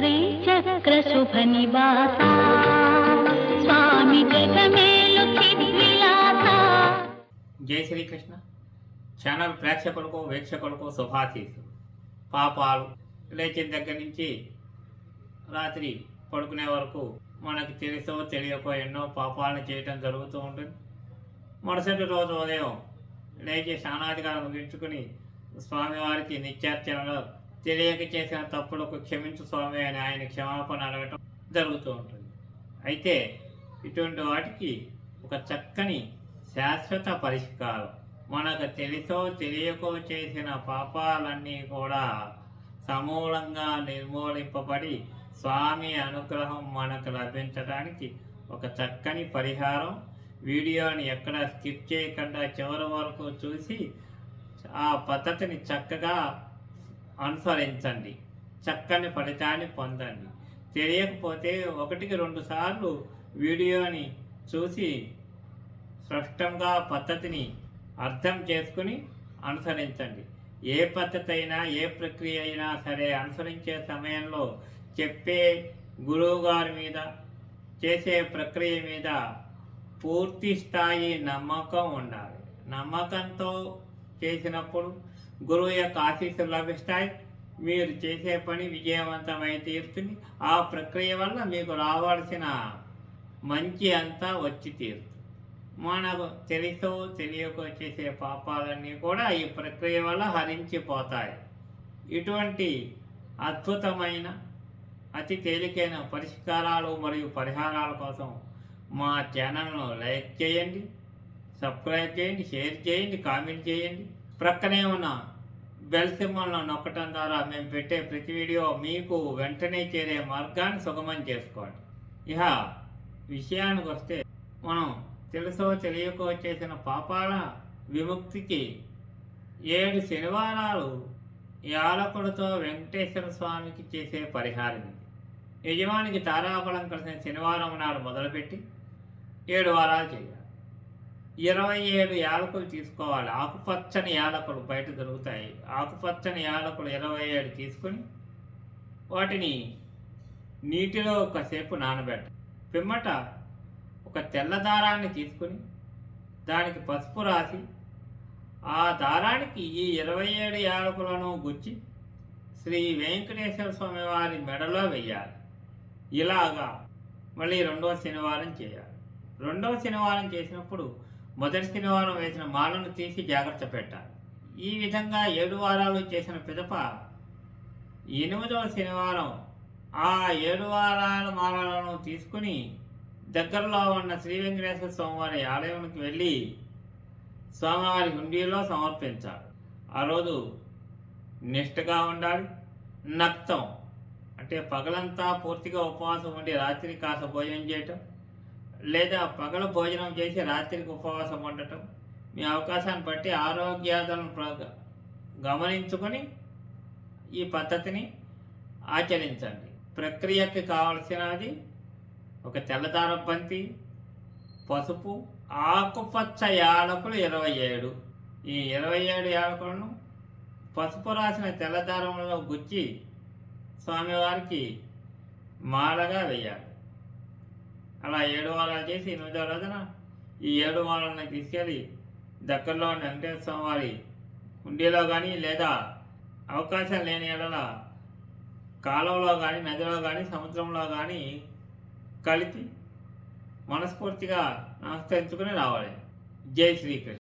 శ్రీచక్ర శుభ నివాస స్వామి జై శ్రీకృష్ణ. ఛానల్ ప్రేక్షకులకు వీక్షకులకు శుభాశీస్సులు. పాపాలు లేచిన దగ్గర నుంచి రాత్రి పడుకునే వరకు మనకు తెలుసో తెలియకో ఎన్నో పాపాలను చేయటం జరుగుతూ ఉంటుంది. మరుసటి రోజు ఉదయం లేచి స్నానాధికారం ముగించుకుని స్వామివారికి నిత్యార్చనలో తెలియక చేసిన తప్పులకు క్షమించు స్వామి అని ఆయన క్షమాపణ అడగటం జరుగుతూ ఉంటుంది. అయితే ఇటువంటి వాటికి ఒక చక్కని శాశ్వత పరిష్కారం. మనకు తెలుసో తెలియకో చేసిన పాపాలన్నీ కూడా సమూలంగా నిర్మూలింపబడి స్వామి అనుగ్రహం మనకు లభించడానికి ఒక చక్కని పరిహారం. వీడియోని ఎక్కడ స్కిప్ చేయకుండా చివరి వరకు చూసి ఆ పద్ధతిని చక్కగా అనుసరించండి. చక్కని ఫలితాన్ని పొందండి. తెలియకపోతే ఒకటికి రెండు సార్లు వీడియోని చూసి స్పష్టంగా పద్ధతిని అర్థం చేసుకుని అనుసరించండి. ఏ పద్ధతి అయినా ఏ ప్రక్రియ అయినా సరే అనుసరించే సమయంలో చెప్పే గురువు గారి మీద చేసే ప్రక్రియ మీద పూర్తి స్థాయి నమ్మకం ఉండాలి. నమ్మకంతో చేసినప్పుడు గురువు యొక్క ఆశీస్సులు లభిస్తాయి. మీరు చేసే పని విజయవంతమై తీరుతుంది. ఆ ప్రక్రియ వల్ల మీకు రావాల్సిన మంచి అంతా వచ్చి తీరుతుంది. మనకు తెలుసో తెలియకో చేసే పాపాలన్నీ కూడా ఈ ప్రక్రియ వల్ల హరించిపోతాయి. ఇటువంటి అద్భుతమైన అతి తేలికైన పరిష్కారాలు మరియు పరిహారాల కోసం మా ఛానల్ను లైక్ చేయండి సబ్స్క్రైబ్ చేయండి షేర్ చేయండి కామెంట్ చేయండి. ప్రక్కనే ఉన్న బెల్ సింబల్ను నొక్కటం ద్వారా మేము పెట్టే ప్రతి వీడియో మీకు వెంటనే చేరే మార్గాన్ని సుగమం చేసుకోండి. ఇహ విషయానికి వస్తే మనం తెలుసో తెలియకో చేసిన పాపాల విముక్తికి ఏడు శనివారాలు యాలకులతో వెంకటేశ్వర స్వామికి చేసే పరిహారం యజమానికి తారాబలం కలిసిన శనివారం నాడు మొదలుపెట్టి ఏడు వారాలు చేయాలి. ఇరవై ఏడు యాలకులు తీసుకోవాలి. ఆకుపచ్చని యాలకులు బయట దొరుకుతాయి. ఆకుపచ్చని యాలకులు ఇరవై ఏడు తీసుకొని వాటిని నీటిలో ఒకసేపు నానబెట్ట పిమ్మట ఒక తెల్ల దారాన్ని తీసుకొని దానికి పసుపు రాసి ఆ దారానికి ఈ ఇరవై ఏడు యాలకులను గుచ్చి శ్రీ వెంకటేశ్వర స్వామి వారి మెడలో వెయ్యాలి. ఇలాగా మళ్ళీ రెండవ శనివారం చేయాలి. రెండవ శనివారం చేసినప్పుడు మొదటి శనివారం వేసిన మాలను తీసి జాగ్రత్త పెట్టాలి. ఈ విధంగా ఏడు వారాలు చేసిన పిదప ఎనిమిదవ శనివారం ఆ ఏడు వారాల మాలలను తీసుకుని దగ్గరలో ఉన్న శ్రీ వెంకటేశ్వర స్వామివారి ఆలయానికి వెళ్ళి స్వామివారి హుండీలో సమర్పించాలి. ఆ రోజు నిష్ఠగా ఉండాలి నక్తం. అంటే పగలంతా పూర్తిగా ఉపవాసం ఉండి రాత్రి కాస్త భోజనం చేయటం లేదా పగల భోజనం చేసి రాత్రికి ఉపవాసం ఉండటం. మీ అవకాశాన్ని బట్టి ఆరోగ్యాలను ప్ర- గమనించుకొని ఈ పద్ధతిని ఆచరించండి. ప్రక్రియకి కావలసినది ఒక తెల్లదార బంతి పసుపు ఆకుపచ్చ యాలకులు ఇరవై ఏడు. ఈ ఇరవై ఏడు యాలకులను పసుపు రాసిన తెల్లదారంలో గుచ్చి స్వామివారికి మాలగా వేయాలి. అలా ఏడు వారాలు చేసి ఎనిమిదో రోజున ఈ ఏడు వారాలను తీసుకెళ్ళి దగ్గరలో ఉన్న వెంకటేశ్వర స్వామి వారి హుండీలో కానీ లేదా అవకాశం లేని ఎడల కాలంలో కానీ నదిలో కానీ సముద్రంలో కానీ కలిపి మనస్ఫూర్తిగా నమస్కరించుకుని రావాలి. జై శ్రీకృష్ణ.